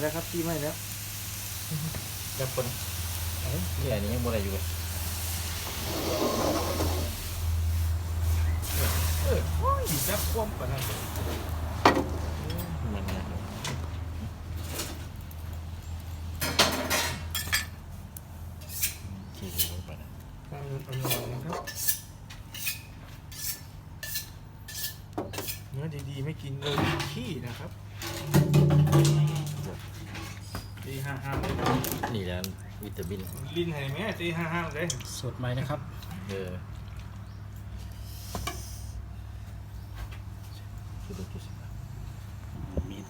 แล้วครับตีไหม้แล้วจับคนเอ้ยนี่อันนี้ยังบ่ได้อยู่เลยเออโอ้ยจับคว่ำปะนั่นมันเนี่ยที่ลงไปนะตั้งเงินอ่อนๆนะครับเนื้อดีๆไม่กินเลยขี้นะครับ ห้าห้าเลยนี่แหละวิตามิน ลิ้นให้แม่ตีห้าห้าเลยสดไหมนะครับ เออคือดูจุดสิบมีด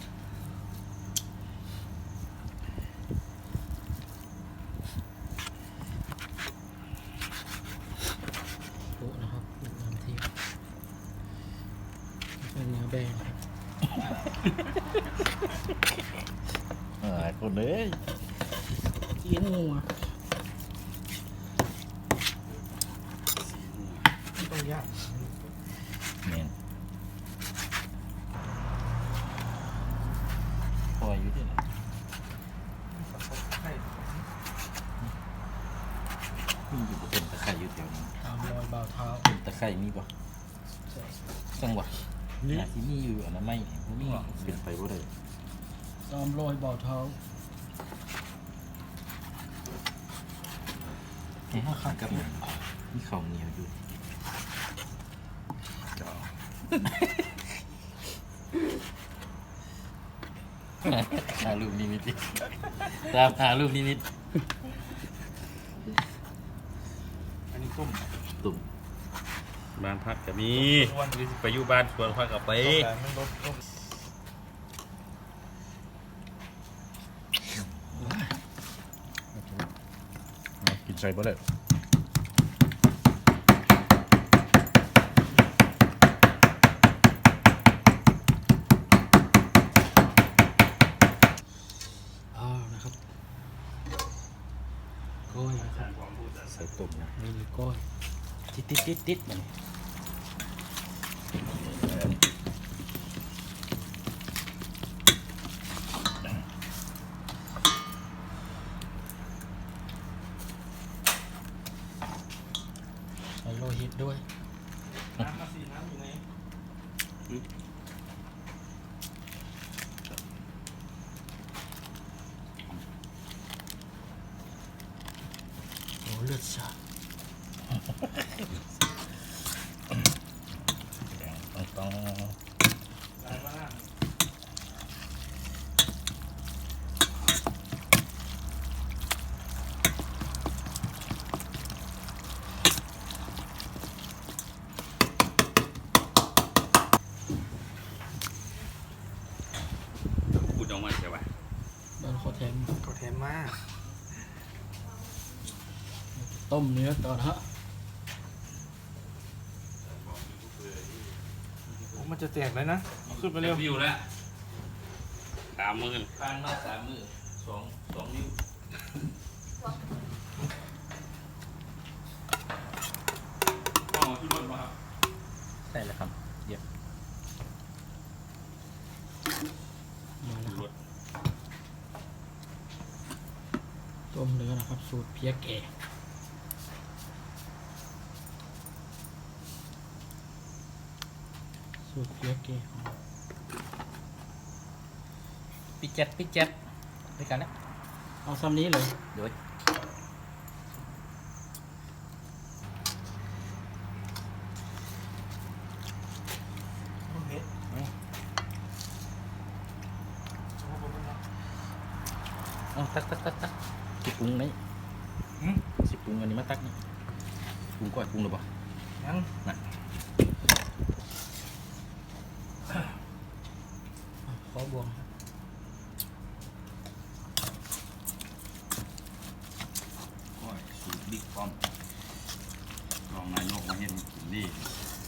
โอ้นะครับน้ำทิพย์เป็นเนื้อแบงครับ อ่าคนเลยกินงัวไม่ต้องยากแมนพออยู่ที่ไหนใช่มีอยู่ต้นตะไคร้อยู่แถวนี้ตามรอยบ่าวเท้าต้นตะไคร้มีป่ะจังหวะนี่อาที่มีอยู่อันนั้นไม่พวกนี้เป็นไปบ่ได้ ตามรอยบ่าวเท้าให้ห้าข้าวกับมันมีข้าวเหนียวอยู่หารูปนิมิตดิตามหารูปนิมิต อันนี้ต้มตุ่มบ้านพักก็มีไปอยู่บ้านสวนพักกับไป ต้มแต่มันลดต้มกิน ส่บ่ได้อ้าวนะครับก้อยนะครับใส่ตุ่มนะนี่ก้อยติดติดติดติดมันใส่โลหิตด้วย น้ำมาสีน้ำอยู่ไหนโอ้เลือดสาดต้องต้อง ลายบ้าน งมาใช่ป่ะโดนเขาแทงก็แทมมากต้มเนื้อก่อนฮะโอ้มันจะแตกเลยนะเอาขึ้นไปเร็ว วิวแล้วสามหมื่นผ่านมาสามมือสองสองนิ้ว พ่อขึ้นรถมาครับ ใช่แล้วครับเดี๋ยว มาแล้วค ร รับ ถ ต้มเนื้อนะครับ สูตรเพียแก่สูตรเพียแก่ของเราปิดเจ็บปิดเจ็บด้วยกันนะเอาซ้ำนี้เลยเดี๋ยวโอเคเอาตักตักตักตัก สิปรุงไหมสิปรุงอันนี้มาตักนี่ปรุงก่อนปรุงหรือเปล่ายังน่ะอะขอบวงครับโอ้ยสูตรบิ๊กป้อมรองนายกมาเห็นกินดี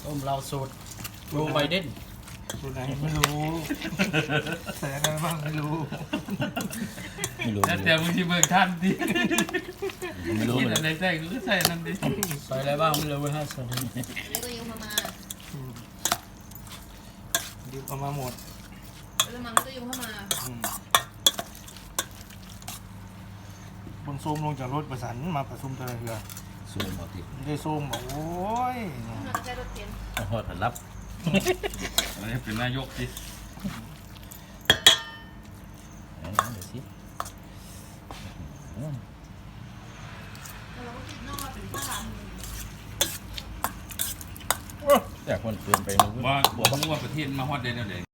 ต้มเราสูตรโรไบเดนสู ตรไหนไม่รู้ใส่อะไรบ้างไม่รู้ไม่รู้แต่แต่มึงที่เบิกท่านดิไม่รู้กินเลอะยไรใส่ก็ใส่นั่นดิใส่อะไรบ้างไม่รู้เว้ยฮะใส่อะไรแล้วก็ยุงมามาดิบเอามาหมดแล้วมันก็ยุงเข้ามาอืมคนซูมลงจากรถประสันมาประชุมเตยเรือซูมเอาติได้ซูมบอกโอ้ยเราจะใช้รถเข็นเอาฮอดผลลัพธ์ อันนี้เป็นนายกสิเอาเดี๋ยวสิอืมเราก็คิดนอกว่าเป็นข้าวหลามแต่คนเกินไปมันว่าบบวอกกว่าประเทศมาฮอดได้แล้วเด้